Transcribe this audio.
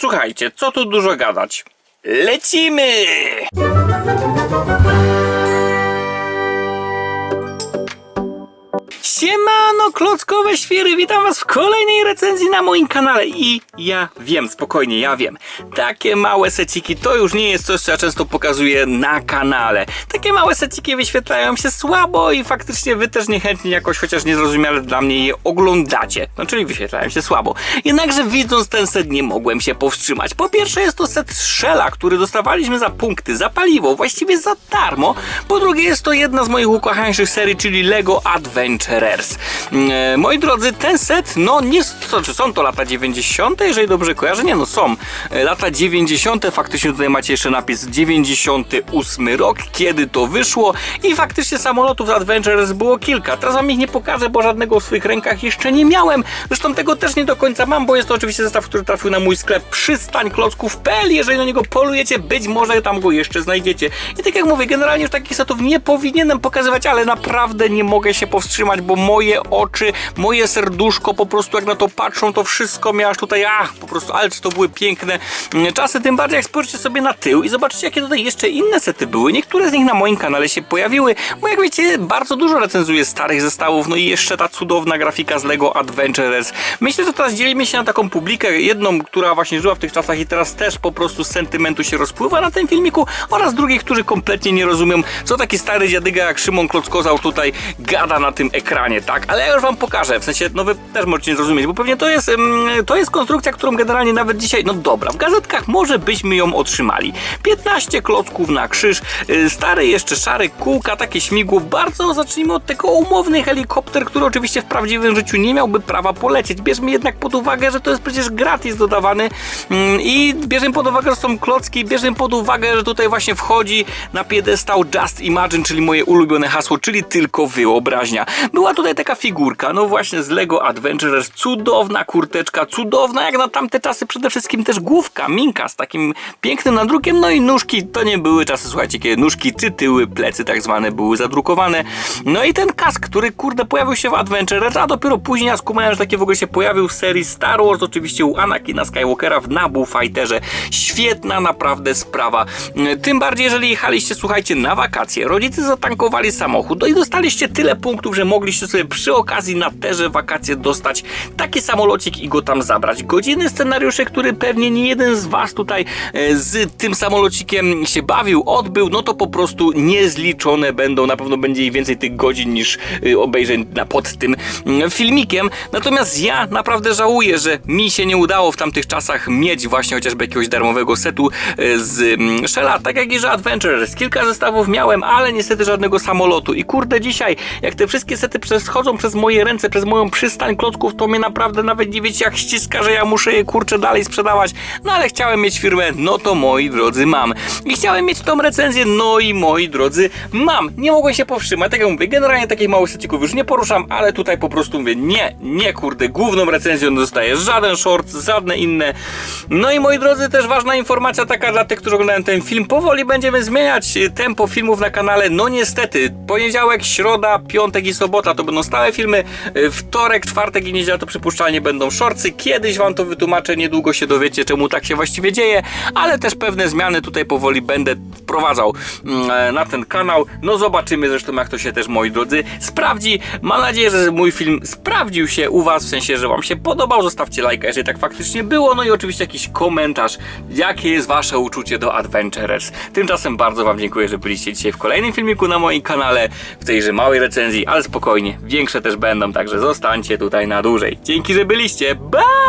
słuchajcie, co tu dużo gadać. Lecimy! Siemano, klockowe świry, witam was w kolejnej recenzji na moim kanale i ja wiem, spokojnie, ja wiem, takie małe seciki to już nie jest coś, co ja często pokazuję na kanale. Takie małe seciki wyświetlają się słabo i faktycznie wy też niechętnie jakoś, chociaż niezrozumiale dla mnie je oglądacie. No czyli wyświetlają się słabo. Jednakże widząc ten set nie mogłem się powstrzymać. Po pierwsze jest to set Shella, który dostawaliśmy za punkty, za paliwo, właściwie za darmo. Po drugie jest to jedna z moich ukochańszych serii, czyli Lego Adventurers. E, moi drodzy, ten set, no nie, to, czy są to lata 90., jeżeli dobrze kojarzę? Nie, no są. E, Lata 90., faktycznie tutaj macie jeszcze napis 98 rok, kiedy to wyszło i faktycznie samolotów z Adventurers było kilka. Teraz wam ich nie pokażę, bo żadnego w swoich rękach jeszcze nie miałem. Zresztą tego też nie do końca mam, bo jest to oczywiście zestaw, który trafił na mój sklep przystańklocków.pl. Jeżeli na niego polujecie, być może tam go jeszcze znajdziecie. I tak jak mówię, generalnie już takich setów nie powinienem pokazywać, ale naprawdę nie mogę się powstrzymać, bo moje oczy, moje serduszko po prostu jak na to patrzą, to wszystko miałaś tutaj, ach, po prostu, ale czy to były piękne mm, czasy, tym bardziej jak spojrzycie sobie na tył i zobaczycie, jakie tutaj jeszcze inne sety były. Niektóre z nich na moim kanale się pojawiły, bo jak wiecie, bardzo dużo recenzuję starych zestawów, no i jeszcze ta cudowna grafika z Lego Adventurers. Myślę, że teraz dzielimy się na taką publikę, jedną, która właśnie żyła w tych czasach i teraz też po prostu z sentymentu się rozpływa na tym filmiku oraz drugich, którzy kompletnie nie rozumią, co taki stary dziadyga jak Szymon Klockozał tutaj gada na tym ekranie, tak? Ale ja już wam pokażę, w sensie, no wy też możecie nie zrozumieć, bo pewnie to jest, to jest konstrukcja, którą generalnie nawet dzisiaj, no dobra, w gazetkach może byśmy ją otrzymali. 15 klocków na krzyż, yy, stary jeszcze szary kółka, takie śmigłów, bardzo zacznijmy od tego umowny helikopter, który oczywiście w prawdziwym życiu nie miałby prawa polecieć. Bierzmy jednak pod uwagę, że to jest przecież gratis dodawany mm, i bierzemy pod uwagę, że są klocki, bierzemy pod uwagę, że tutaj właśnie wchodzi na piedestał Just Imagine, czyli moje ulubione hasło, czyli tylko wyobraźnia. Była tutaj taka figurka, no właśnie z Lego Adventurers, cudowna kurteczka, cudowna jak na tamte czasy, przede wszystkim też główka, minka z takim pięknym nadrukiem, no i nóżki, to nie były czasy, słuchajcie, kiedy nóżki czy tyły, plecy tak zwane były zadrukowane. No i ten kask, który kurde pojawił się w Adventurers, a dopiero później skumałem, że takie w ogóle się pojawił w serii Star Wars, oczywiście u Anakina Skywalkera w Naboo Fighterze. Świetna naprawdę sprawa. Tym bardziej, jeżeli jechaliście, słuchajcie, na wakacje, rodzice zatankowali samochód, no i dostaliście tyle punktów, że mogliście sobie przy okazji na terze wakacje dostać taki samolocik i go tam zabrać. Godziny scenariusze, który pewnie nie jeden z was tutaj e, z tym samolocikiem się bawił, odbył, no to po prostu niezliczone będą. Na pewno będzie ich więcej tych godzin niż y, obejrzeń pod tym mm, filmikiem. Natomiast ja naprawdę żałuję, że mi się nie udało w tamtych czasach mieć właśnie chociażby jakiegoś darmowego setu e, z mm, Shella, tak jak i że Adventures. Kilka zestawów miałem, ale niestety żadnego samolotu. I kurde, dzisiaj, jak te wszystkie sety przechodzą przez moje ręce, przez moją przystań klocków, to mnie naprawdę nawet nie wiecie jak ściska, że ja muszę je kurczę dalej sprzedawać. No ale chciałem mieć firmę, no to moi drodzy mam. I chciałem mieć tą recenzję, no i moi drodzy mam. Nie mogłem się powstrzymać, tak jak mówię, generalnie takich małych secików już nie poruszam, ale tutaj po prostu mówię, nie, nie kurde, główną recenzją dostaję żaden short, żadne inne. No i moi drodzy, też ważna informacja taka dla tych, którzy oglądają ten film, powoli będziemy zmieniać y, tempo filmów na kanale, no niestety, poniedziałek, środa, piątek i sobota to będą stałe filmy, y, wtorek, czwartek i niedziela to przypuszczalnie będą shortsy, kiedyś wam to wytłumaczę, niedługo się dowiecie czemu tak się właściwie dzieje, ale też pewne zmiany tutaj powoli będę wprowadzał mm, e, na ten kanał, no zobaczymy zresztą jak to się też moi drodzy sprawdzi, mam nadzieję, że mój film sprawdził się u was, w sensie, że wam się podobał, zostawcie lajka, jeżeli tak faktycznie było, no i oczywiście jakiś komentarz, jakie jest wasze uczucie do Adventurers. Tymczasem bardzo wam dziękuję, że byliście dzisiaj w kolejnym filmiku na moim kanale, w tejże małej recenzji, ale spokojnie, większe też będą, także zostańcie tutaj na dłużej. Dzięki, że byliście, bye!